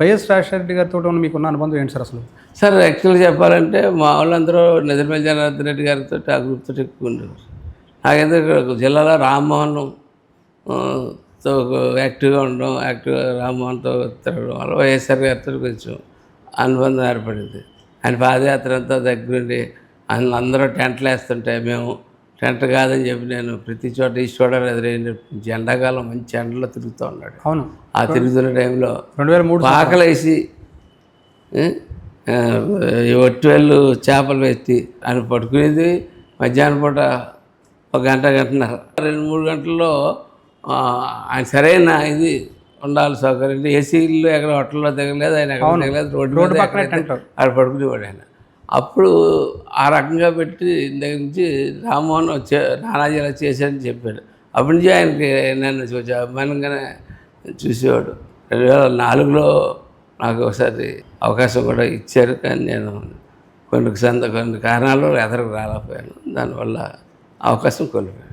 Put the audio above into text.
YS Rajasekhara Reddy గారితో ఉన్న మీకున్న అనుబంధం ఏంటి సార్ అసలు? సార్ యాక్చువల్గా చెప్పాలంటే మా వాళ్ళందరూ నిజమే జనార్దన్ రెడ్డి గారితో ఆ గ్రూప్తో ఎక్కువ ఉండేవారు. నాకెందుకు జిల్లాలో రామ్మోహన్తో యాక్టివ్గా ఉండడం యాక్టివ్గా రామ్మోహన్తో తిరగడం వల్ల వైఎస్ఆర్ గారితో కొంచెం అనుబంధం ఏర్పడింది. ఆయన పాదయాత్ర అంతా దగ్గరుండి ఆయన అందరూ టెంట్లు వేస్తుంటే మేము టెంట్ కాదని చెప్పి నేను ప్రతి చోట ఈ చోట ఎండాకాలం మంచి ఎండలో తిరుగుతూ ఉన్నాడు. అవును. ఆ తిరుగుతున్న టైంలో రెండు వేల మూడు పాకలేసి ఏ, ఆ, ఈ ఒట్టివేళ్ళు చేపలు పెట్టి ఆయన పట్టుకునేది మధ్యాహ్నం పూట ఒక గంట గంటన్నర. రెండు మూడు గంటల్లో ఆయన సరైన ఇది ఉండాలి సౌకర్యం. ఏసీ ఇల్లు ఎక్కడ హోటల్లో దిగలేదు ఆయన ఎక్కడ దిగలేదు రోడ్డు రోడ్డు పక్కనే ఆడ పడుకునేవాడు ఆయన. అప్పుడు ఆ రకంగా పెట్టి దగ్గర నుంచి రామ్మోహన్ వచ్చే నానాజీ ఇలా చేశాడని చెప్పాడు. అప్పటి నుంచి ఆయనకి నన్ను చూసి అభిమానంగానే చూసేవాడు. రెండు వేల నాలుగులో నాకు ఒకసారి అవకాశం కూడా ఇచ్చారు కానీ నేను కొన్ని సంద కొన్ని కారణాలు ఎదరకు రాలేకపోయాను. దానివల్ల అవకాశం కోల్పోయాను.